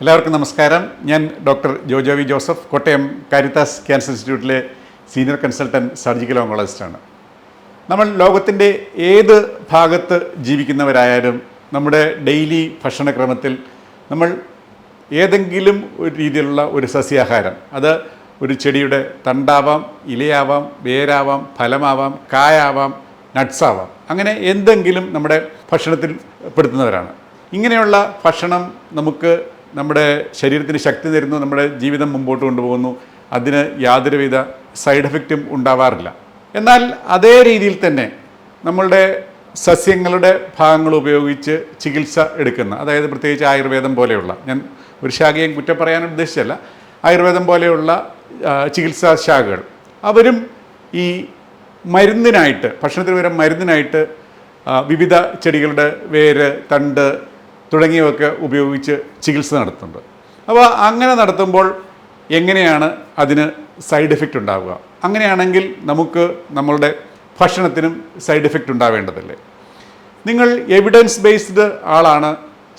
എല്ലാവർക്കും നമസ്കാരം. ഞാൻ ഡോക്ടർ ജോജോവി ജോസഫ് കോട്ടയം കാരിത്താസ് ക്യാൻസർ ഇൻസ്റ്റിറ്റ്യൂട്ടിലെ സീനിയർ കൺസൾട്ടന്റ് സർജിക്കൽ ഓങ്കോളജിസ്റ്റാണ്. നമ്മൾ ലോകത്തിന്റെ ഏത് ഭാഗത്ത് ജീവിക്കുന്നവരായാലും നമ്മുടെ ഡെയിലി ഭക്ഷണക്രമത്തിൽ നമ്മൾ ഏതെങ്കിലും ഒരു രീതിയിലുള്ള ഒരു സസ്യാഹാരം അത് ഒരു ചെടിയുടെ തണ്ടാവാം ഇലയാവാം വേരാവാം ഫലമാവാം കായാവാം നട്ട്സാവാം അങ്ങനെ എന്തെങ്കിലും നമ്മുടെ ഭക്ഷണത്തിൽ പെടുത്തുന്നവരാണ്. ഇങ്ങനെയുള്ള ഭക്ഷണം നമുക്ക് നമ്മുടെ ശരീരത്തിന് ശക്തി തരുന്നു നമ്മുടെ ജീവിതം മുമ്പോട്ട് കൊണ്ടുപോകുന്നു. അതിന് യാതൊരുവിധ സൈഡ് എഫക്റ്റും ഉണ്ടാവാറില്ല. എന്നാൽ അതേ രീതിയിൽ തന്നെ നമ്മളുടെ സസ്യങ്ങളുടെ ഭാഗങ്ങൾ ഉപയോഗിച്ച് ചികിത്സ എടുക്കുന്ന അതായത് പ്രത്യേകിച്ച് ആയുർവേദം പോലെയുള്ള ഞാൻ ഒരു ശാഖയും കുറ്റം പറയാൻ ഉദ്ദേശിച്ചല്ല ആയുർവേദം പോലെയുള്ള ചികിത്സാ ശാഖകൾ. അവരും ഈ മരുന്നിനായിട്ട് ഭക്ഷണത്തിന് പകരം മരുന്നിനായിട്ട് വിവിധ ചെടികളുടെ വേര് തണ്ട് തുടങ്ങിയവയൊക്കെ ഉപയോഗിച്ച് ചികിത്സ നടത്തുന്നുണ്ട്. അപ്പോൾ അങ്ങനെ നടത്തുമ്പോൾ എങ്ങനെയാണ് അതിന് സൈഡ് എഫക്റ്റ് ഉണ്ടാവുക? അങ്ങനെയാണെങ്കിൽ നമുക്ക് നമ്മളുടെ ഭക്ഷണത്തിനും സൈഡ് എഫക്റ്റ് ഉണ്ടാവേണ്ടതല്ലേ? നിങ്ങൾ എവിഡൻസ് ബേസ്ഡ് ആളാണ്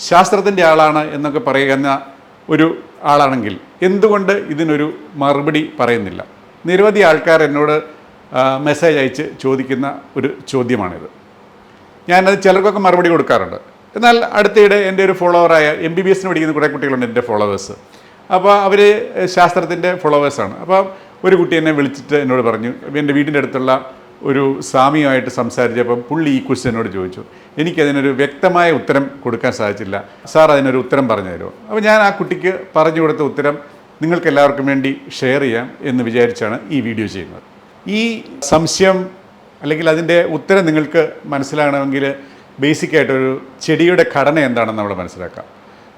ശാസ്ത്രത്തിന്റെ ആളാണ് എന്നൊക്കെ പറയുന്ന ഒരു ആളാണെങ്കിൽ എന്തുകൊണ്ട് ഇതിനൊരു മറുപടി പറയുന്നില്ല? നിരവധി ആൾക്കാർ എന്നോട് മെസ്സേജ് അയച്ച് ചോദിക്കുന്ന ഒരു ചോദ്യമാണിത്. ഞാനത് ചിലർക്കൊക്കെ മറുപടി കൊടുക്കാറുണ്ട്. എന്നാൽ അടുത്തിടെ എന്റെ ഒരു ഫോളോവറായ എം ബി ബി എസിന് പഠിക്കുന്ന കുറേ കുട്ടികളുണ്ട് എന്റെ ഫോളോവേഴ്സ്. അപ്പോൾ അവർ ശാസ്ത്രത്തിന്റെ ഫോളോവേഴ്സാണ്. അപ്പോൾ ഒരു കുട്ടി എന്നെ വിളിച്ചിട്ട് എന്നോട് പറഞ്ഞു എന്റെ വീടിന്റെ അടുത്തുള്ള ഒരു സ്വാമിയുമായിട്ട് സംസാരിച്ചപ്പം പുള്ളി ഈ ക്വസ്റ്റ്യൻ എന്നോട് ചോദിച്ചു. എനിക്കതിനൊരു വ്യക്തമായ ഉത്തരം കൊടുക്കാൻ സാധിച്ചില്ല. സാർ അതിനൊരു ഉത്തരം പറഞ്ഞു തരുമോ? അപ്പോൾ ഞാൻ ആ കുട്ടിക്ക് പറഞ്ഞു കൊടുത്ത ഉത്തരം നിങ്ങൾക്ക് എല്ലാവർക്കും വേണ്ടി ഷെയർ ചെയ്യാം എന്ന് വിചാരിച്ചാണ് ഈ വീഡിയോ ചെയ്യുന്നത്. ഈ സംശയം അല്ലെങ്കിൽ അതിന്റെ ഉത്തരം നിങ്ങൾക്ക് മനസ്സിലാകണമെങ്കിൽ ബേസിക്കായിട്ടൊരു ചെടിയുടെ ഘടന എന്താണെന്ന് നമ്മൾ മനസ്സിലാക്കാം.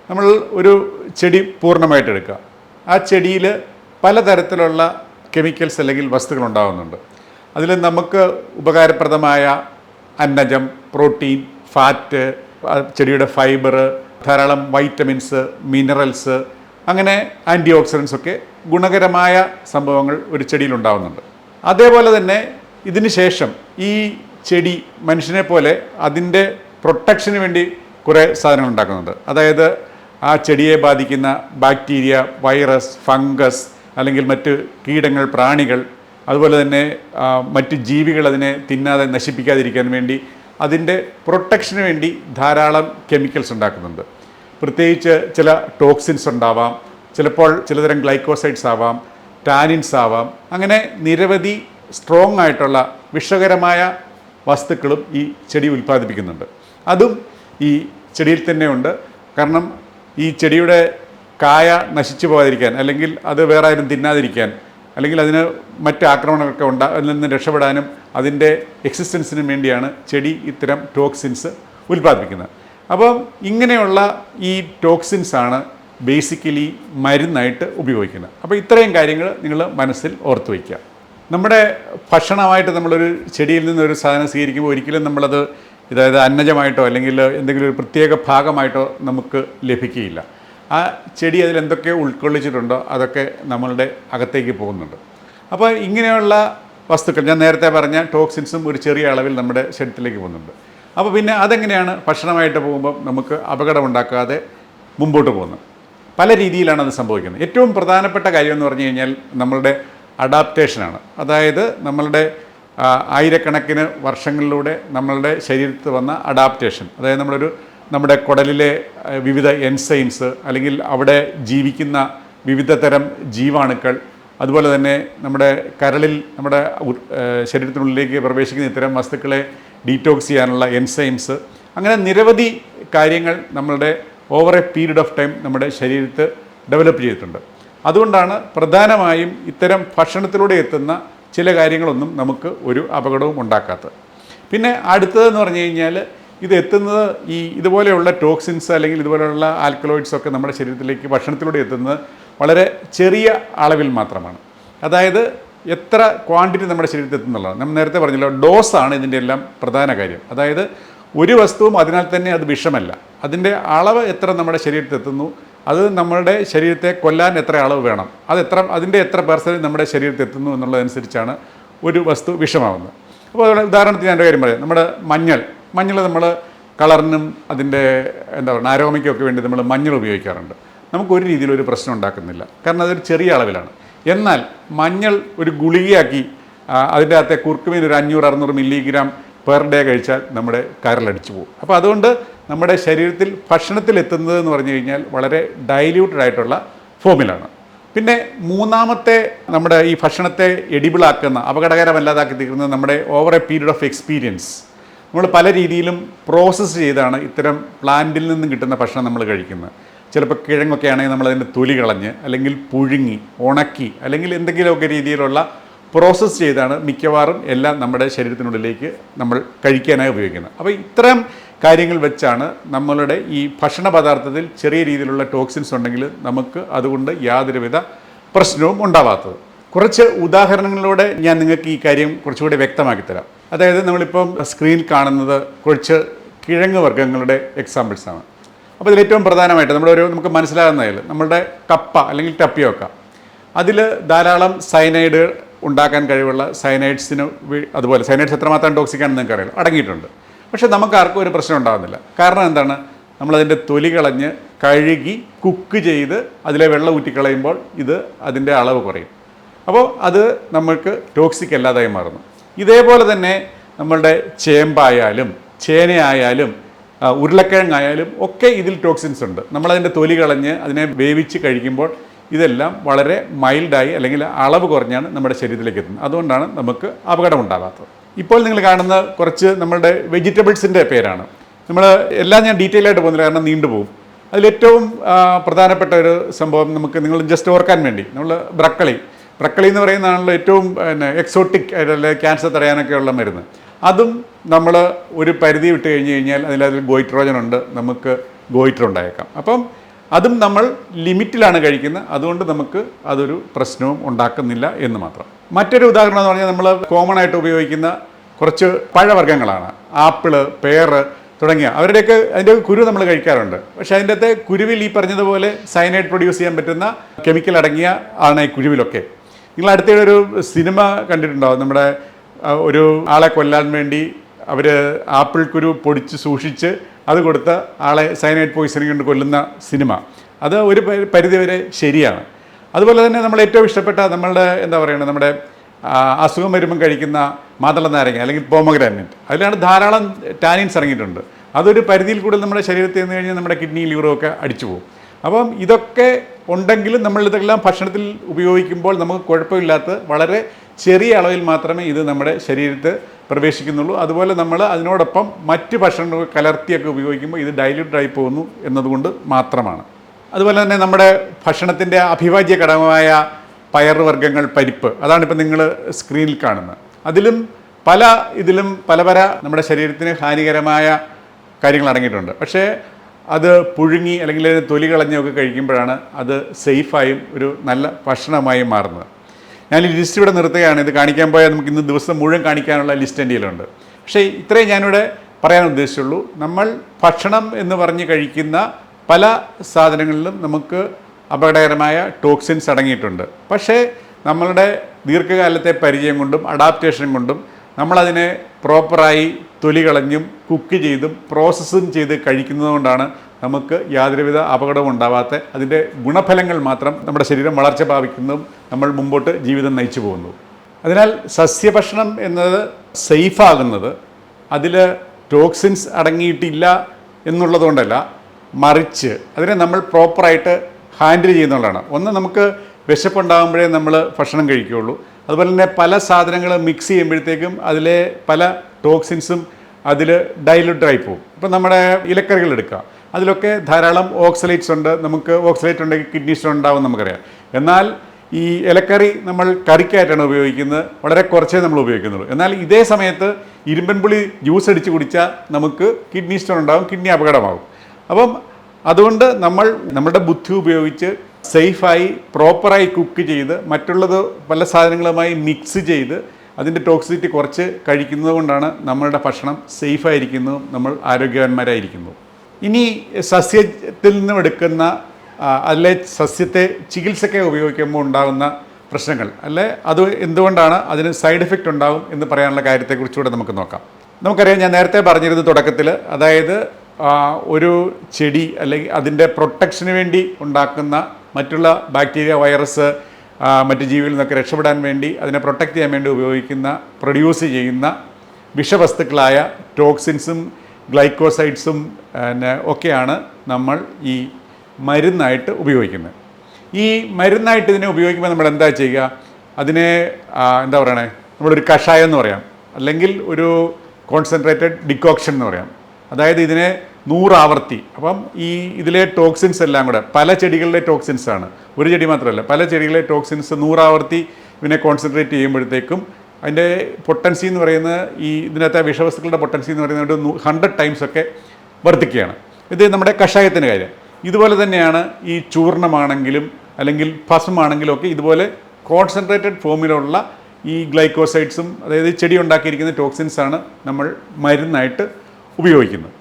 നമ്മൾ ഒരു ചെടി പൂർണമായിട്ട് എടുക്കുക. ആ ചെടിയിൽ പലതരത്തിലുള്ള കെമിക്കൽസ് അല്ലെങ്കിൽ വസ്തുക്കൾ ഉണ്ടാകുന്നുണ്ട് അതിൽ നമുക്ക് ഉപകാരപ്രദമായ അന്നജം പ്രോട്ടീൻ ഫാറ്റ് ചെടിയുടെ ഫൈബർ ധാരാളം വൈറ്റമിൻസ് മിനറൽസ് അങ്ങനെ ആന്റി ഓക്സിഡൻസ് ഒക്കെ ഗുണകരമായ സംഭവങ്ങൾ ഒരു ചെടിയിൽ ഉണ്ടാകുന്നുണ്ട് അതേപോലെ തന്നെ ഇതിന് ശേഷം ഈ ചെടി മനുഷ്യനെ പോലെ അതിന്റെ പ്രൊട്ടക്ഷന് വേണ്ടി കുറേ സാധനങ്ങൾ ഉണ്ടാക്കുന്നുണ്ട്. അതായത് ആ ചെടിയെ ബാധിക്കുന്ന ബാക്ടീരിയ വൈറസ് ഫംഗസ് അല്ലെങ്കിൽ മറ്റ് കീടങ്ങൾ പ്രാണികൾ അതുപോലെ തന്നെ മറ്റ് ജീവികൾ അതിനെ തിന്നാതെ നശിപ്പിക്കാതിരിക്കാൻ വേണ്ടി അതിന്റെ പ്രൊട്ടക്ഷന് വേണ്ടി ധാരാളം കെമിക്കൽസ് ഉണ്ടാക്കുന്നുണ്ട്. പ്രത്യേകിച്ച് ചില ടോക്സിൻസ് ഉണ്ടാവാം ചിലപ്പോൾ ചിലതരം ഗ്ലൈക്കോസൈഡ്സ് ആവാം ടാനിൻസ് ആവാം. അങ്ങനെ നിരവധി സ്ട്രോങ് ആയിട്ടുള്ള വിഷകരമായ വസ്തുക്കളും ഈ ചെടി ഉൽപ്പാദിപ്പിക്കുന്നുണ്ട്. അതും ഈ ചെടിയിൽ തന്നെ ഉണ്ട് കാരണം ഈ ചെടിയുടെ കായ നശിച്ചു പോകാതിരിക്കാൻ അല്ലെങ്കിൽ അത് വേറെ ആരും തിന്നാതിരിക്കാൻ അല്ലെങ്കിൽ അതിന് മറ്റ് ആക്രമണങ്ങളൊക്കെ ഉണ്ടാ അതിൽ നിന്ന് രക്ഷപ്പെടാനും അതിന്റെ എക്സിസ്റ്റൻസിനും വേണ്ടിയാണ് ചെടി ഇത്തരം ടോക്സിൻസ് ഉൽപ്പാദിപ്പിക്കുന്നത്. അപ്പം ഇങ്ങനെയുള്ള ഈ ടോക്സിൻസ് ആണ് ബേസിക്കലി മരുന്നായിട്ട് ഉപയോഗിക്കുന്നത്. അപ്പോൾ ഇത്രയും കാര്യങ്ങൾ നിങ്ങൾ മനസ്സിൽ ഓർത്ത് വയ്ക്കുക. നമ്മുടെ ഭക്ഷണമായിട്ട് നമ്മളൊരു ചെടിയിൽ നിന്ന് ഒരു സാധനം സ്വീകരിക്കുമ്പോൾ ഒരിക്കലും നമ്മളത് അതായത് അന്നജമായിട്ടോ അല്ലെങ്കിൽ എന്തെങ്കിലും ഒരു പ്രത്യേക ഭാഗമായിട്ടോ നമുക്ക് ലഭിക്കുകയില്ല. ആ ചെടി അതിൽ എന്തൊക്കെ ഉൾക്കൊള്ളിച്ചിട്ടുണ്ടോ അതൊക്കെ നമ്മളുടെ അകത്തേക്ക് പോകുന്നുണ്ട്. അപ്പോൾ ഇങ്ങനെയുള്ള വസ്തുക്കൾ ഞാൻ നേരത്തെ പറഞ്ഞ ടോക്സിൻസും ഒരു ചെറിയ അളവിൽ നമ്മുടെ ശരീരത്തിലേക്ക് പോകുന്നുണ്ട്. അപ്പോൾ പിന്നെ അതെങ്ങനെയാണ് ഭക്ഷണമായിട്ട് പോകുമ്പോൾ നമുക്ക് അപകടം ഉണ്ടാക്കാതെ മുമ്പോട്ട് പോകുന്നത്? പല രീതിയിലാണ് അത് സംഭവിക്കുന്നത്. ഏറ്റവും പ്രധാനപ്പെട്ട കാര്യം എന്ന് പറഞ്ഞു കഴിഞ്ഞാൽ നമ്മളുടെ അഡാപ്റ്റേഷനാണ്. അതായത് നമ്മളുടെ ആയിരക്കണക്കിന് വർഷങ്ങളിലൂടെ നമ്മളുടെ ശരീരത്തിൽ വന്ന അഡാപ്റ്റേഷൻ. അതായത് നമ്മളൊരു നമ്മുടെ കുടലിലെ വിവിധ എൻസൈംസ് അല്ലെങ്കിൽ അവിടെ ജീവിക്കുന്ന വിവിധ തരം ജീവാണുക്കൾ അതുപോലെ തന്നെ നമ്മുടെ കരളിൽ നമ്മുടെ ശരീരത്തിനുള്ളിലേക്ക് പ്രവേശിക്കുന്ന ഇത്തരം വസ്തുക്കളെ ഡീറ്റോക്സ് ചെയ്യാനുള്ള എൻസൈംസ് അങ്ങനെ നിരവധി കാര്യങ്ങൾ നമ്മളുടെ over a period of time നമ്മുടെ ശരീരത്ത് ഡെവലപ്പ് ചെയ്തിട്ടുണ്ട്. അതുകൊണ്ടാണ് പ്രധാനമായും ഇത്തരം ഭക്ഷണത്തിലൂടെ എത്തുന്ന ചില കാര്യങ്ങളൊന്നും നമുക്ക് ഒരു അപകടവും ഉണ്ടാക്കാത്തത്. പിന്നെ അടുത്തതെന്ന് പറഞ്ഞു കഴിഞ്ഞാൽ ഇത് എത്തുന്നത് ഈ ഇതുപോലെയുള്ള ടോക്സിൻസ് അല്ലെങ്കിൽ ഇതുപോലെയുള്ള ആൽക്കലോയിഡ്സ് ഒക്കെ നമ്മുടെ ശരീരത്തിലേക്ക് ഭക്ഷണത്തിലൂടെ എത്തുന്നത് വളരെ ചെറിയ അളവിൽ മാത്രമാണ്. അതായത് എത്ര ക്വാണ്ടിറ്റി നമ്മുടെ ശരീരത്തിൽ എത്തുന്നുള്ളതാണ് നമ്മൾ നേരത്തെ പറഞ്ഞല്ലോ ഡോസാണ് ഇതിന്റെ എല്ലാം പ്രധാന കാര്യം. അതായത് ഒരു വസ്തുവും അതിനാൽ തന്നെ അത് വിഷമല്ല. അതിന്റെ അളവ് എത്ര നമ്മുടെ ശരീരത്തിൽ എത്തുന്നു അത് നമ്മുടെ ശരീരത്തെ കൊല്ലാൻ എത്ര അളവ് വേണം? അത് എത്ര അതിന്റെ എത്ര പെർസെന്റ് നമ്മുടെ ശരീരത്തിൽ എത്തുന്നു എന്നുള്ളതനുസരിച്ചാണ് ഒരു വസ്തു വിഷമാവുന്നത്. അപ്പോൾ ഉദാഹരണത്തിന് ഞാൻ ഒരു കാര്യം പറയാം. നമ്മുടെ മഞ്ഞൾ മഞ്ഞൾ നമ്മൾ കളറിനും അതിന്റെ എന്താ പറയുക ആരോമയ്ക്കൊക്കെ വേണ്ടി നമ്മൾ മഞ്ഞൾ ഉപയോഗിക്കാറുണ്ട്. നമുക്ക് ഒരു രീതിയിൽ ഒരു പ്രശ്നം ഉണ്ടാക്കുന്നില്ല. കാരണം അതൊരു ചെറിയ അളവിലാണ്. എന്നാൽ മഞ്ഞൾ ഒരു ഗുളികയാക്കി അതിന്റെ അകത്തെ കുറുക്കുമീൻ ഒരു അഞ്ഞൂറ് അറുന്നൂറ് മില്ലിഗ്രാം പെർ ഡേ കഴിച്ചാൽ നമ്മുടെ കരളടിച്ചു പോകും. അപ്പോൾ അതുകൊണ്ട് നമ്മുടെ ശരീരത്തിൽ ഭക്ഷണത്തിൽ എത്തുന്നത് എന്ന് പറഞ്ഞു കഴിഞ്ഞാൽ വളരെ ഡൈല്യൂട്ടഡ് ആയിട്ടുള്ള ഫോമിലാണ്. പിന്നെ മൂന്നാമത്തെ നമ്മുടെ ഈ ഭക്ഷണത്തെ എഡിബിളാക്കുന്ന അപകടകരമല്ലാതാക്കി തീർക്കുന്നത് നമ്മുടെ over a period of experience നമ്മൾ പല രീതിയിലും പ്രോസസ്സ് ചെയ്താണ് ഇത്തരം പ്ലാന്റിൽ നിന്നും കിട്ടുന്ന ഭക്ഷണം നമ്മൾ കഴിക്കുന്നത്. ചിലപ്പോൾ കിഴങ്ങൊക്കെ ആണെങ്കിൽ നമ്മൾ അതിന്റെ തൊലി കളഞ്ഞ് അല്ലെങ്കിൽ പുഴുങ്ങി ഉണക്കി അല്ലെങ്കിൽ എന്തെങ്കിലുമൊക്കെ രീതിയിലുള്ള പ്രോസസ്സ് ചെയ്താണ് മിക്കവാറും എല്ലാം നമ്മുടെ ശരീരത്തിനുള്ളിലേക്ക് നമ്മൾ കഴിക്കാനായി ഉപയോഗിക്കുന്നത്. അപ്പോൾ ഇത്തരം കാര്യങ്ങൾ വെച്ചാണ് നമ്മളുടെ ഈ ഭക്ഷണ പദാർത്ഥത്തിൽ ചെറിയ രീതിയിലുള്ള ടോക്സിൻസ് ഉണ്ടെങ്കിൽ നമുക്ക് അതുകൊണ്ട് യാതൊരുവിധ പ്രശ്നവും ഉണ്ടാവാത്തത്. കുറച്ച് ഉദാഹരണങ്ങളിലൂടെ ഞാൻ നിങ്ങൾക്ക് ഈ കാര്യം കുറച്ചുകൂടി വ്യക്തമാക്കി തരാം. അതായത് നമ്മളിപ്പം സ്ക്രീനിൽ കാണുന്നത് കുറച്ച് കിഴങ്ങ് വർഗങ്ങളുടെ എക്സാമ്പിൾസാണ് അപ്പോൾ ഇതിൽ ഏറ്റവും പ്രധാനമായിട്ട് നമ്മുടെ ഒരു നമുക്ക് മനസ്സിലാകുന്നതിൽ നമ്മുടെ കപ്പ അല്ലെങ്കിൽ ടപ്പിയൊക്ക അതിൽ ധാരാളം സൈനൈഡ് ഉണ്ടാക്കാൻ കഴിവുള്ള സൈനൈഡ്സിന് അതുപോലെ സൈനൈഡ്സ് എത്രമാത്രം ടോക്സിക്കാണെന്ന് നിങ്ങൾക്കറിയാം അടങ്ങിയിട്ടുണ്ട്. പക്ഷേ നമുക്ക് ആർക്കും ഒരു പ്രശ്നം ഉണ്ടാകുന്നില്ല. കാരണം എന്താണ്? നമ്മളതിന്റെ തൊലി കളഞ്ഞ് കഴുകി കുക്ക് ചെയ്ത് അതിലെ വെള്ളം ഊറ്റിക്കളയുമ്പോൾ ഇത് അതിന്റെ അളവ് കുറയും. അപ്പോൾ അത് നമ്മൾക്ക് ടോക്സിക് അല്ലാതായി മാറുന്നു. ഇതേപോലെ തന്നെ നമ്മളുടെ ചേമ്പായാലും ചേനയായാലും ഉരുളക്കിഴങ്ങായാലും ഒക്കെ ഇതിൽ ടോക്സിൻസ് ഉണ്ട്. നമ്മളതിന്റെ തൊലി കളഞ്ഞ് അതിനെ വേവിച്ച് കഴിക്കുമ്പോൾ ഇതെല്ലാം വളരെ മൈൽഡായി അല്ലെങ്കിൽ അളവ് കുറഞ്ഞാണ് നമ്മുടെ ശരീരത്തിലേക്ക് എത്തുന്നത്. അതുകൊണ്ടാണ് നമുക്ക് അപകടം ഉണ്ടാകാത്തത് ഇപ്പോൾ നിങ്ങൾ കാണുന്ന കുറച്ച് നമ്മളുടെ വെജിറ്റബിൾസിന്റെ പേരാണ്. നമ്മൾ എല്ലാം ഞാൻ ഡീറ്റെയിൽ ആയിട്ട് പോകുന്നില്ല കാരണം നീണ്ടുപോകും അതിലേറ്റവും പ്രധാനപ്പെട്ട ഒരു സംഭവം നമുക്ക് നിങ്ങൾ ജസ്റ്റ് ഓർക്കാൻ വേണ്ടി നമ്മൾ ബ്രക്കളി. ബ്രക്കളി എന്ന് പറയുന്നതാണല്ലോ ഏറ്റവും പിന്നെ എക്സോട്ടിക് ആയിട്ടുള്ള ക്യാൻസർ തടയാനൊക്കെ ഉള്ള മരുന്ന്. അതും നമ്മൾ ഒരു പരിധി വിട്ട് കഴിഞ്ഞ് കഴിഞ്ഞാൽ അതിൽ അതിലതിൽ ഗോയിട്രോജൻ ഉണ്ട് നമുക്ക് ഗോയിറ്റർ ഉണ്ടായേക്കാം അപ്പം അതും നമ്മൾ ലിമിറ്റിലാണ് കഴിക്കുന്നത് അതുകൊണ്ട് നമുക്ക് അതൊരു പ്രശ്നവും ഉണ്ടാക്കുന്നില്ല എന്ന് മാത്രം. മറ്റൊരു ഉദാഹരണം എന്ന് പറഞ്ഞാൽ നമ്മൾ കോമൺ ആയിട്ട് ഉപയോഗിക്കുന്ന കുറച്ച് പഴവർഗങ്ങളാണ്. ആപ്പിൾ പേറ് തുടങ്ങിയ. അവരുടെയൊക്കെ അതിന്റെ കുരു നമ്മൾ കഴിക്കാറുണ്ട്. പക്ഷെ അതിന്റെ അകത്തെ കുരുവിൽ ഈ പറഞ്ഞതുപോലെ സയനൈഡ് പ്രൊഡ്യൂസ് ചെയ്യാൻ പറ്റുന്ന കെമിക്കൽ അടങ്ങിയ ആണ് ഈ കുരുവിലൊക്കെ. നിങ്ങൾ അടുത്തിടെ ഒരു സിനിമ കണ്ടിട്ടുണ്ടാവും നമ്മുടെ ഒരു ആളെ കൊല്ലാൻ വേണ്ടി അവർ ആപ്പിൾ കുരു പൊടിച്ച് സൂക്ഷിച്ച് അത് കൊടുത്ത് ആളെ സയനൈഡ് പോയിസണിങ് കൊണ്ട് കൊല്ലുന്ന സിനിമ. അത് ഒരു പരി- പരിധിവരെ ശരിയാണ്. അതുപോലെ തന്നെ നമ്മൾ ഏറ്റവും ഇഷ്ടപ്പെട്ട നമ്മളുടെ എന്താ പറയുക നമ്മുടെ അസുഖം വരുമ്പം കഴിക്കുന്ന മാതള നാരങ്ങ അല്ലെങ്കിൽ പോമഗ്രാനറ്റ് അതിലാണ് ധാരാളം ടാനിൻസ് ഇറങ്ങിയിട്ടുണ്ട്. അതൊരു പരിധിയിൽ കൂടുതൽ നമ്മുടെ ശരീരത്തിൽ നിന്ന് കഴിഞ്ഞാൽ നമ്മുടെ കിഡ്നി ലിവറും ഒക്കെ അടിച്ചു പോകും. അപ്പം ഇതൊക്കെ ഉണ്ടെങ്കിലും നമ്മൾ ഇതെല്ലാം ഭക്ഷണത്തിൽ ഉപയോഗിക്കുമ്പോൾ നമുക്ക് കുഴപ്പമില്ലാത്ത വളരെ ചെറിയ അളവിൽ മാത്രമേ ഇത് നമ്മുടെ ശരീരത്ത് പ്രവേശിക്കുന്നുള്ളൂ. അതുപോലെ നമ്മൾ അതിനോടൊപ്പം മറ്റ് ഭക്ഷണങ്ങൾ കലർത്തിയൊക്കെ ഉപയോഗിക്കുമ്പോൾ ഇത് ഡൈല്യൂട്ട് ആയി പോകുന്നു എന്നതുകൊണ്ട് മാത്രമാണ്. അതുപോലെ തന്നെ നമ്മുടെ ഭക്ഷണത്തിന്റെ അഭിവാജ്യ ഘടകമായ പയർ വർഗങ്ങൾ പരിപ്പ് അതാണിപ്പോൾ നിങ്ങൾ സ്ക്രീനിൽ കാണുന്നത്. അതിലും പല ഇതിലും പല പല നമ്മുടെ ശരീരത്തിന് ഹാനികരമായ കാര്യങ്ങൾ അടങ്ങിയിട്ടുണ്ട്. പക്ഷേ അത് പുഴുങ്ങി അല്ലെങ്കിൽ തൊലി കളഞ്ഞൊക്കെ കഴിക്കുമ്പോഴാണ് അത് സേഫായും ഒരു നല്ല ഭക്ഷണമായും മാറുന്നത്. ഞാൻ ഈ ലിസ്റ്റ് ഇവിടെ നിർത്തുകയാണ്. ഇത് കാണിക്കാൻ പോയാൽ നമുക്ക് ഇന്ന് ദിവസം മുഴുവൻ കാണിക്കാനുള്ള ലിസ്റ്റ് എന്റെ കയ്യിലുണ്ട്. പക്ഷേ ഇത്രയും ഞാനിവിടെ പറയാൻ ഉദ്ദേശിച്ചുള്ളൂ. നമ്മൾ ഭക്ഷണം എന്ന് പറഞ്ഞ് കഴിക്കുന്ന പല സാധനങ്ങളിലും നമുക്ക് അപകടകരമായ ടോക്സിൻസ് അടങ്ങിയിട്ടുണ്ട്. പക്ഷേ നമ്മളുടെ ദീർഘകാലത്തെ പരിചയം കൊണ്ടും അഡാപ്റ്റേഷൻ കൊണ്ടും നമ്മളതിനെ പ്രോപ്പറായി തൊലി കളഞ്ഞും കുക്ക് ചെയ്തും പ്രോസസ്സും ചെയ്ത് കഴിക്കുന്നതുകൊണ്ടാണ് നമുക്ക് യാതൊരുവിധ അപകടവും ഉണ്ടാവാത്ത അതിന്റെ ഗുണഫലങ്ങൾ മാത്രം നമ്മുടെ ശരീരം വളർച്ച പ്രാപിക്കുന്നതും നമ്മൾ മുമ്പോട്ട് ജീവിതം നയിച്ചു പോകുന്നു. അതിനാൽ സസ്യഭക്ഷണം എന്നത് സേഫാകുന്നത് അതിൽ ടോക്സിൻസ് അടങ്ങിയിട്ടില്ല എന്നുള്ളതുകൊണ്ടല്ല മറിച്ച് അതിനെ നമ്മൾ പ്രോപ്പറായിട്ട് ഹാൻഡിൽ ചെയ്യുന്നതാണ് ഒന്ന് നമുക്ക് വിശപ്പുണ്ടാകുമ്പോഴേ നമ്മൾ ഭക്ഷണം കഴിക്കുകയുള്ളൂ. അതുപോലെ തന്നെ പല സാധനങ്ങൾ മിക്സ് ചെയ്യുമ്പോഴത്തേക്കും അതിലെ പല ടോക്സിൻസും അതിൽ ഡൈലൂട്ടായി പോകും. ഇപ്പം നമ്മുടെ ഇലക്കറികൾ എടുക്കുക അതിലൊക്കെ ധാരാളം ഓക്സലേറ്റ്സ് ഉണ്ട്. നമുക്ക് ഓക്സലേറ്റ് ഉണ്ടെങ്കിൽ കിഡ്നി സ്റ്റോൺ ഉണ്ടാവും നമുക്കറിയാം. എന്നാൽ ഈ ഇലക്കറി നമ്മൾ കറിക്കായിട്ടാണ് ഉപയോഗിക്കുന്നത്. വളരെ കുറച്ചേ നമ്മൾ ഉപയോഗിക്കുന്നുള്ളൂ. എന്നാൽ ഇതേ സമയത്ത് ഇരുമ്പൻ പുളി ജ്യൂസ് അടിച്ച് കുടിച്ചാൽ നമുക്ക് കിഡ്നി സ്റ്റോൺ ഉണ്ടാകും കിഡ്നി അപകടമാകും. അപ്പം അതുകൊണ്ട് നമ്മൾ നമ്മുടെ ബുദ്ധി ഉപയോഗിച്ച് സേഫായി പ്രോപ്പറായി കുക്ക് ചെയ്ത് മറ്റുള്ളത് പല സാധനങ്ങളുമായി മിക്സ് ചെയ്ത് അതിന്റെ ടോക്സിറ്റി കുറച്ച് കഴിക്കുന്നത് കൊണ്ടാണ് നമ്മളുടെ ഭക്ഷണം സേഫായിരിക്കുന്നതും നമ്മൾ ആരോഗ്യവാന്മാരായിരിക്കുന്നതും ഇനി സസ്യത്തിൽ നിന്നും എടുക്കുന്ന അല്ലെ സസ്യത്തെ ചികിത്സയ്ക്ക് ഉപയോഗിക്കുമ്പോൾ ഉണ്ടാകുന്ന പ്രശ്നങ്ങൾ അല്ലെ അത് എന്തുകൊണ്ടാണ് അതിന് സൈഡ് എഫക്റ്റ് ഉണ്ടാകും എന്ന് പറയാനുള്ള കാര്യത്തെക്കുറിച്ചുകൂടെ നമുക്ക് നോക്കാം. നമുക്കറിയാം ഞാൻ നേരത്തെ പറഞ്ഞിരുന്നു തുടക്കത്തിൽ അതായത് ഒരു ചെടി അല്ലെങ്കിൽ അതിന്റെ പ്രൊട്ടക്ഷന് വേണ്ടി ഉണ്ടാക്കുന്ന മറ്റുള്ള ബാക്ടീരിയ വൈറസ് മറ്റ് ജീവികളിൽ നിന്നൊക്കെ രക്ഷപ്പെടാൻ വേണ്ടി അതിനെ പ്രൊട്ടക്റ്റ് ചെയ്യാൻ വേണ്ടി ഉപയോഗിക്കുന്ന പ്രൊഡ്യൂസ് ചെയ്യുന്ന വിഷവസ്തുക്കളായ ടോക്സിൻസും ഗ്ലൈക്കോസൈഡ്സും പിന്നെ ഒക്കെയാണ് നമ്മൾ ഈ മരുന്നായിട്ട് ഉപയോഗിക്കുന്നത്. ഈ മരുന്നായിട്ട് ഇതിനെ ഉപയോഗിക്കുമ്പോൾ നമ്മൾ എന്താ ചെയ്യുക? അതിനെ എന്താ പറയണേ? നമ്മളൊരു കഷായം എന്ന് പറയാം. അല്ലെങ്കിൽ ഒരു കോൺസെൻട്രേറ്റഡ് ഡിക്കോക്ഷൻ എന്ന് പറയാം. അതായത് ഇതിനെ നൂറാവർത്തി. അപ്പം ഈ ഇതിലെ ടോക്സിൻസ് എല്ലാം കൂടെ പല ചെടികളിലെ ടോക്സിൻസ് ആണ്. ഒരു ചെടി മാത്രമല്ല പല ചെടികളിലെ ടോക്സിൻസ് നൂറാവർത്തി ഇതിനെ കോൺസെൻട്രേറ്റ് ചെയ്യുമ്പോഴത്തേക്കും അതിന്റെ പൊട്ടൻസി എന്ന് പറയുന്നത് ഈ ഇതിനകത്തെ വിഷവസ്തുക്കളുടെ പൊട്ടൻസി എന്ന് പറയുന്നത് ഒരു ഹൺഡ്രഡ് ടൈംസ് ഒക്കെ വർദ്ധിക്കുകയാണ്. ഇത് നമ്മുടെ കഷായത്തിന്റെ കാര്യം. ഇതുപോലെ തന്നെയാണ് ഈ ചൂർണമാണെങ്കിലും അല്ലെങ്കിൽ ഭസ്മാണെങ്കിലും ഒക്കെ ഇതുപോലെ കോൺസെൻട്രേറ്റഡ് ഫോമിലുള്ള ഈ ഗ്ലൈക്കോസൈഡ്സും അതായത് ചെടി ഉണ്ടാക്കിയിരിക്കുന്ന ടോക്സിൻസാണ് നമ്മൾ മരുന്നായിട്ട് ഉപയോഗിക്കുന്നത്.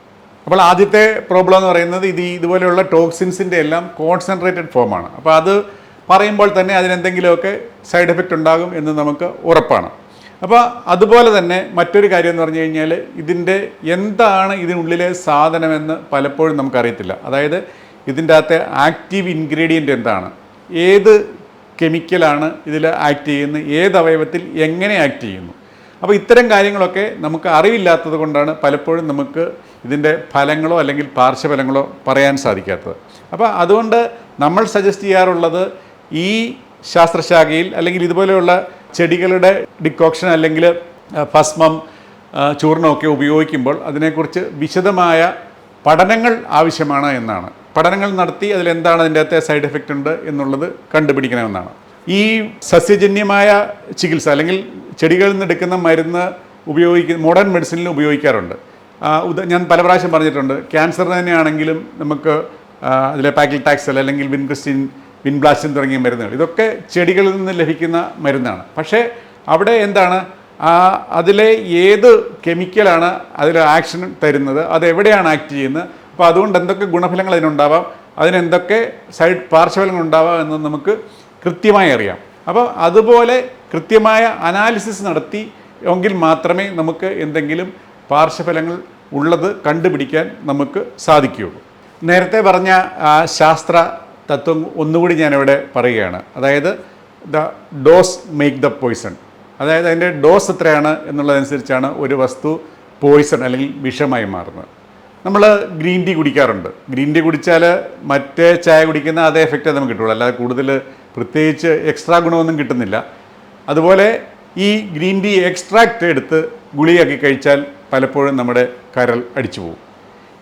അപ്പോൾ ആദ്യത്തെ പ്രോബ്ലം എന്ന് പറയുന്നത് ഇത് ഇതുപോലെയുള്ള ടോക്സിൻസിന്റെ എല്ലാം കോൺസെൻട്രേറ്റഡ് ഫോമാണ് അപ്പോൾ അത് പറയുമ്പോൾ തന്നെ അതിനെന്തെങ്കിലുമൊക്കെ സൈഡ് എഫക്റ്റ് ഉണ്ടാകും എന്ന് നമുക്ക് ഉറപ്പാണ്. അപ്പോൾ അതുപോലെ തന്നെ മറ്റൊരു കാര്യം എന്ന് പറഞ്ഞു കഴിഞ്ഞാൽ ഇതിന്റെ എന്താണ് ഇതിനുള്ളിലെ സാധനമെന്ന് പലപ്പോഴും നമുക്കറിയത്തില്ല. അതായത് ഇതിന്റെ അകത്തെ ആക്റ്റീവ് ഇൻഗ്രീഡിയന്റ് എന്താണ്? ഏത് കെമിക്കലാണ് ഇതിൽ ആക്ട് ചെയ്യുന്നത്? ഏത് അവയവത്തിൽ എങ്ങനെ ആക്ട് ചെയ്യുന്നു? അപ്പോൾ ഇത്തരം കാര്യങ്ങളൊക്കെ നമുക്ക് അറിവില്ലാത്തത് കൊണ്ടാണ് പലപ്പോഴും നമുക്ക് ഇതിന്റെ ഫലങ്ങളോ അല്ലെങ്കിൽ പാർശ്വഫലങ്ങളോ പറയാൻ സാധിക്കാത്തത്. അപ്പോൾ അതുകൊണ്ട് നമ്മൾ സജസ്റ്റ് ചെയ്യാറുള്ളത് ഈ ശാസ്ത്രശാഖയിൽ അല്ലെങ്കിൽ ഇതുപോലെയുള്ള ചെടികളുടെ ഡിക്കോക്ഷൻ അല്ലെങ്കിൽ ഭസ്മം ചൂർണമൊക്കെ ഉപയോഗിക്കുമ്പോൾ അതിനെക്കുറിച്ച് വിശദമായ പഠനങ്ങൾ ആവശ്യമാണ് എന്നാണ്. പഠനങ്ങൾ നടത്തി അതിലെന്താണ് അതിന്റെ അകത്തെ സൈഡ് എഫക്റ്റ് ഉണ്ട് എന്നുള്ളത് കണ്ടുപിടിക്കണമെന്നാണ്. ഈ സസ്യജന്യമായ ചികിത്സ അല്ലെങ്കിൽ ചെടികളിൽ നിന്ന് എടുക്കുന്ന മരുന്ന് ഉപയോഗിക്കുന്ന മോഡേൺ മെഡിസിനിൽ ഉപയോഗിക്കാറുണ്ട്. ഞാൻ പല പ്രാവശ്യം പറഞ്ഞിട്ടുണ്ട് ക്യാൻസർ തന്നെയാണെങ്കിലും നമുക്ക് അതിലെ പാക്കിൽ ടാക്സൽ അല്ലെങ്കിൽ വിൻക്രിസ്റ്റിൻ വിൻബ്ലാസ്റ്റിൻ തുടങ്ങിയ മരുന്നുകൾ. ഇതൊക്കെ ചെടികളിൽ നിന്ന് ലഭിക്കുന്ന മരുന്നാണ്. പക്ഷേ അവിടെ എന്താണ്? അതിലെ ഏത് കെമിക്കലാണ് അതിൽ ആക്ഷൻ തരുന്നത്? അത് എവിടെയാണ് ആക്ട് ചെയ്യുന്നത്? അപ്പോൾ അതുകൊണ്ട് എന്തൊക്കെ ഗുണഫലങ്ങൾ അതിനുണ്ടാവാം? അതിനെന്തൊക്കെ സൈഡ് പാർശ്വഫലങ്ങൾ ഉണ്ടാവാം എന്ന് നമുക്ക് കൃത്യമായി അറിയാം. അപ്പോൾ അതുപോലെ കൃത്യമായ അനാലിസിസ് നടത്തി എങ്കിൽ മാത്രമേ നമുക്ക് എന്തെങ്കിലും പാർശ്വഫലങ്ങൾ ഉള്ളത് കണ്ടുപിടിക്കാൻ നമുക്ക് സാധിക്കുകയുള്ളൂ. നേരത്തെ പറഞ്ഞ ശാസ്ത്ര തത്വം ഒന്നുകൂടി ഞാനിവിടെ പറയുകയാണ്. അതായത് the dose make the poison. അതായത് അതിന്റെ ഡോസ് എത്രയാണ് എന്നുള്ളതനുസരിച്ചാണ് ഒരു വസ്തു പോയ്സൺ അല്ലെങ്കിൽ വിഷമായി മാറുന്നത്. നമ്മൾ ഗ്രീൻ ടീ കുടിക്കാറുണ്ട്. ഗ്രീൻ ടീ കുടിച്ചാൽ മറ്റേ ചായ കുടിക്കുന്ന അതേ എഫക്റ്റേ നമുക്ക് കിട്ടുള്ളൂ. അല്ലാതെ കൂടുതൽ പ്രത്യേകിച്ച് എക്സ്ട്രാ ഗുണമൊന്നും കിട്ടുന്നില്ല. അതുപോലെ ഈ ഗ്രീൻ ടീ എക്സ്ട്രാക്റ്റ് എടുത്ത് ഗുളിയാക്കി കഴിച്ചാൽ പലപ്പോഴും നമ്മുടെ കരൾ അടിച്ചു പോകും.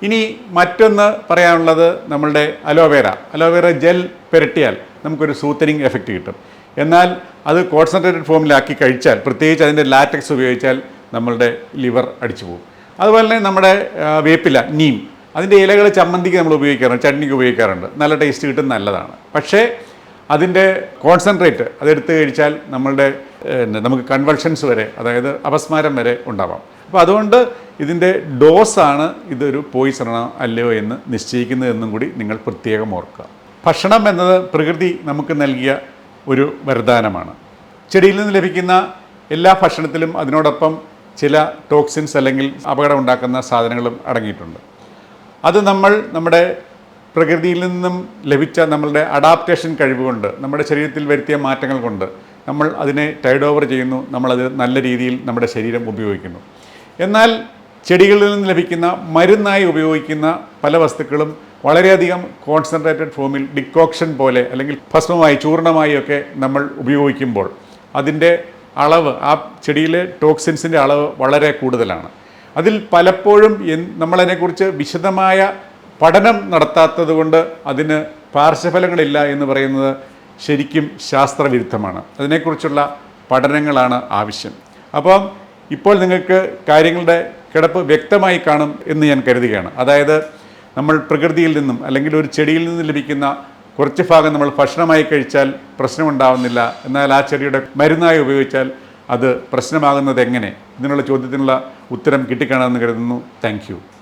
ഇനി മറ്റൊന്ന് പറയാനുള്ളത് നമ്മളുടെ അലോവേര അലോവേര ജെൽ പുരട്ടിയാൽ നമുക്കൊരു സൂത്തനിങ് എഫക്റ്റ് കിട്ടും. എന്നാൽ അത് കോൺസെൻട്രേറ്റഡ് ഫോമിലാക്കി കഴിച്ചാൽ പ്രത്യേകിച്ച് അതിന്റെ ലാറ്റക്സ് ഉപയോഗിച്ചാൽ നമ്മളുടെ ലിവർ അടിച്ചു പോകും. അതുപോലെ തന്നെ നമ്മുടെ വേപ്പില നീം അതിന്റെ ഇലകൾ ചമ്മന്തിക്ക് നമ്മൾ ഉപയോഗിക്കാറുണ്ട് ചട്നിക്ക് ഉപയോഗിക്കാറുണ്ട്. നല്ല ടേസ്റ്റ് കിട്ടും നല്ലതാണ്. പക്ഷേ അതിന്റെ കോൺസെൻട്രേറ്റ് അതെടുത്ത് കഴിച്ചാൽ നമ്മളുടെ നമുക്ക് കൺവൾഷൻസ് വരെ അതായത് അപസ്മാരം വരെ ഉണ്ടാവാം. അപ്പോൾ അതുകൊണ്ട് ഇതിന്റെ ഡോസാണ് ഇതൊരു പോയിസണോ അല്ലയോ എന്ന് നിശ്ചയിക്കുന്നതെന്നും കൂടി നിങ്ങൾ പ്രത്യേകം ഓർക്കുക. ഭക്ഷണം എന്നത് പ്രകൃതി നമുക്ക് നൽകിയ ഒരു വരദാനമാണ്. ചെടിയിൽ നിന്ന് ലഭിക്കുന്ന എല്ലാ ഭക്ഷണത്തിലും അതിനോടൊപ്പം ചില ടോക്സിൻസ് അല്ലെങ്കിൽ അപകടം ഉണ്ടാക്കുന്ന സാധനങ്ങളും അടങ്ങിയിട്ടുണ്ട്. അത് നമ്മൾ നമ്മുടെ പ്രകൃതിയിൽ നിന്നും ലഭിച്ച നമ്മളുടെ അഡാപ്റ്റേഷൻ കഴിവുകൊണ്ട് നമ്മുടെ ശരീരത്തിൽ വരുത്തിയ മാറ്റങ്ങൾ കൊണ്ട് നമ്മൾ അതിനെ ടൈഡ് ഓവർ ചെയ്യുന്നു നമ്മളത് നല്ല രീതിയിൽ നമ്മുടെ ശരീരം ഉപയോഗിക്കുന്നു. എന്നാൽ ചെടികളിൽ നിന്ന് ലഭിക്കുന്ന മരുന്നായി ഉപയോഗിക്കുന്ന പല വസ്തുക്കളും വളരെയധികം കോൺസെൻട്രേറ്റഡ് ഫോമിൽ ഡിക്കോക്ഷൻ പോലെ അല്ലെങ്കിൽ ഭസ്മമായി ചൂർണമായി ഒക്കെ നമ്മൾ ഉപയോഗിക്കുമ്പോൾ അതിന്റെ അളവ് ആ ചെടിയിലെ ടോക്സിൻസിന്റെ അളവ് വളരെ കൂടുതലാണ്. അതിൽ പലപ്പോഴും നമ്മളതിനെക്കുറിച്ച് വിശദമായ പഠനം നടത്താത്തത് കൊണ്ട് അതിന് പാർശ്വഫലങ്ങളില്ല എന്ന് പറയുന്നത് ശരിക്കും ശാസ്ത്രവിരുദ്ധമാണ്. അതിനെക്കുറിച്ചുള്ള പഠനങ്ങളാണ് ആവശ്യം. അപ്പം ഇപ്പോൾ നിങ്ങൾക്ക് കാര്യങ്ങളുടെ കിടപ്പ് വ്യക്തമായി കാണും എന്ന് ഞാൻ കരുതുകയാണ്. അതായത് നമ്മൾ പ്രകൃതിയിൽ നിന്നും അല്ലെങ്കിൽ ഒരു ചെടിയിൽ നിന്ന് ലഭിക്കുന്ന കുറച്ച് ഭാഗം നമ്മൾ ഭക്ഷണമായി കഴിച്ചാൽ പ്രശ്നമുണ്ടാവുന്നില്ല. എന്നാൽ ആ ചെടിയുടെ മരുന്നായി ഉപയോഗിച്ചാൽ അത് പ്രശ്നമാകുന്നത് എങ്ങനെ? ഇതിനുള്ള ചോദ്യത്തിനുള്ള ഉത്തരം കിട്ടിക്കാണമെന്ന് കരുതുന്നു. താങ്ക്